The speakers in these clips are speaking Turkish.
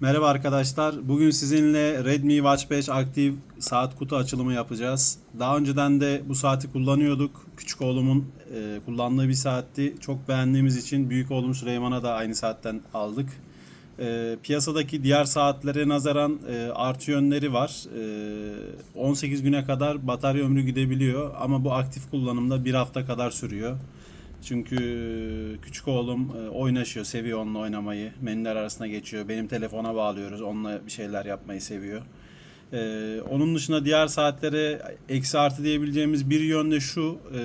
Merhaba arkadaşlar. Bugün sizinle Redmi Watch 5 aktif saat kutu açılımı yapacağız. Daha önceden de bu saati kullanıyorduk. Küçük oğlumun e, kullandığı bir saatti. Çok beğendiğimiz için büyük oğlum Süleyman'a da aynı saatten aldık. E, piyasadaki diğer saatlere nazaran e, artı yönleri var. E, 18 güne kadar batarya ömrü gidebiliyor ama bu aktif kullanımda bir hafta kadar sürüyor. Çünkü küçük oğlum e, oynaşıyor, seviyor onunla oynamayı. Menüler arasına geçiyor. Benim telefona bağlıyoruz. Onunla bir şeyler yapmayı seviyor. Ee, onun dışında diğer saatlere eksi artı diyebileceğimiz bir yönde şu. e,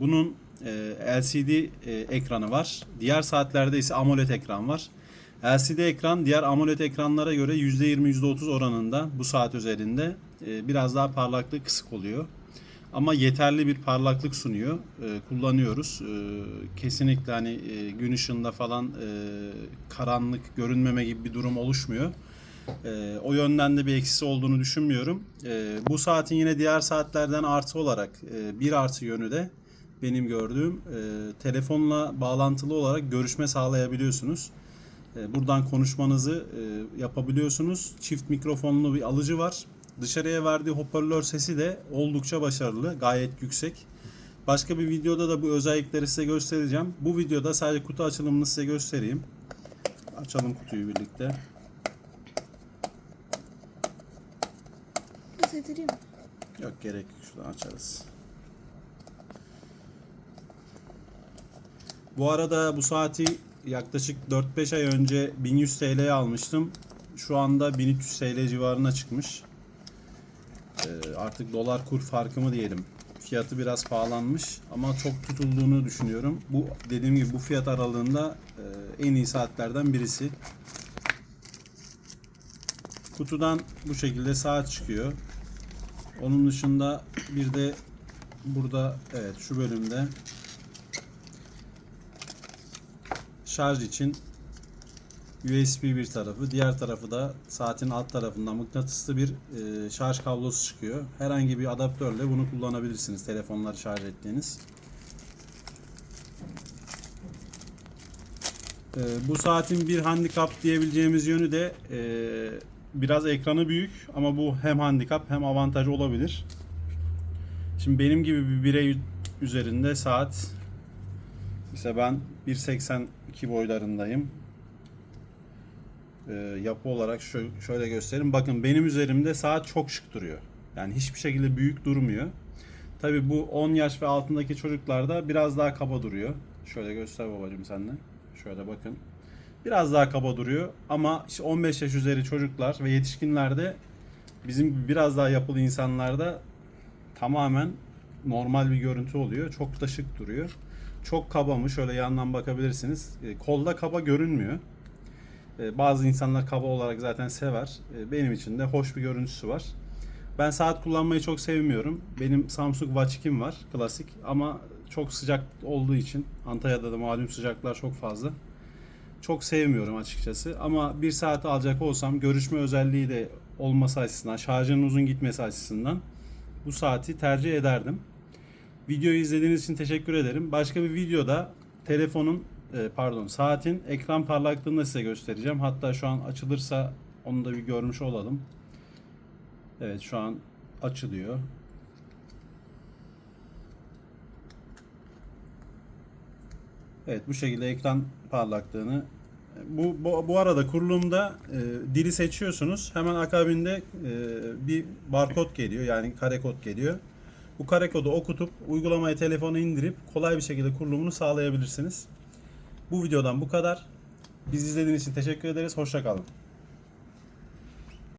bunun e, LCD e, ekranı var. Diğer saatlerde ise AMOLED ekran var. LCD ekran diğer AMOLED ekranlara göre %20 %30 oranında bu saat üzerinde e, biraz daha parlaklığı kısık oluyor. Ama yeterli bir parlaklık sunuyor. E, kullanıyoruz. E, kesinlikle hani e, gün ışığında falan e, karanlık görünmeme gibi bir durum oluşmuyor. E, o yönden de bir eksisi olduğunu düşünmüyorum. E, bu saatin yine diğer saatlerden artı olarak e, bir artı yönü de benim gördüğüm e, telefonla bağlantılı olarak görüşme sağlayabiliyorsunuz. E, buradan konuşmanızı e, yapabiliyorsunuz. Çift mikrofonlu bir alıcı var. Dışarıya verdiği hoparlör sesi de oldukça başarılı, gayet yüksek. Başka bir videoda da bu özellikleri size göstereceğim. Bu videoda sadece kutu açılımını size göstereyim. Açalım kutuyu birlikte. Getireyim. Yok gerek yok şuradan açarız. Bu arada bu saati yaklaşık 4-5 ay önce 1100 TL'ye almıştım. Şu anda 1300 TL civarına çıkmış. Ee, artık dolar kur farkı mı diyelim. Fiyatı biraz pahalanmış ama çok tutulduğunu düşünüyorum. Bu dediğim gibi bu fiyat aralığında e, en iyi saatlerden birisi. Kutudan bu şekilde saat çıkıyor. Onun dışında bir de burada evet şu bölümde şarj için USB bir tarafı, diğer tarafı da saatin alt tarafından mıknatıslı bir e, şarj kablosu çıkıyor. Herhangi bir adaptörle bunu kullanabilirsiniz telefonları şarj ettiğiniz. E, bu saatin bir handikap diyebileceğimiz yönü de e, biraz ekranı büyük ama bu hem handikap hem avantaj olabilir. Şimdi benim gibi bir birey üzerinde saat ise ben 1.82 boylarındayım. Ee, yapı olarak şö- şöyle göstereyim. Bakın benim üzerimde saat çok şık duruyor. Yani hiçbir şekilde büyük durmuyor. Tabi bu 10 yaş ve altındaki çocuklarda biraz daha kaba duruyor. Şöyle göster babacığım sen de. Şöyle bakın. Biraz daha kaba duruyor ama işte 15 yaş üzeri çocuklar ve yetişkinlerde bizim biraz daha yapılı insanlarda tamamen normal bir görüntü oluyor. Çok da şık duruyor. Çok kaba mı? Şöyle yandan bakabilirsiniz. E, Kolda kaba görünmüyor. E, Bazı insanlar kaba olarak zaten sever. E, Benim için de hoş bir görüntüsü var. Ben saat kullanmayı çok sevmiyorum. Benim Samsung Watch 2'm var. Klasik. Ama çok sıcak olduğu için Antalya'da da malum sıcaklar çok fazla. Çok sevmiyorum açıkçası. Ama bir saat alacak olsam görüşme özelliği de olması açısından, şarjının uzun gitmesi açısından bu saati tercih ederdim. Videoyu izlediğiniz için teşekkür ederim. Başka bir videoda telefonun e, pardon saatin ekran parlaklığını da size göstereceğim. Hatta şu an açılırsa onu da bir görmüş olalım. Evet şu an açılıyor. Evet bu şekilde ekran parlaklığını bu, bu, bu arada kurulumda e, dili seçiyorsunuz. Hemen akabinde e, bir barkod geliyor yani kare kod geliyor. Bu kare kodu okutup uygulamayı telefona indirip kolay bir şekilde kurulumunu sağlayabilirsiniz. Bu videodan bu kadar. Biz izlediğiniz için teşekkür ederiz. Hoşça kalın.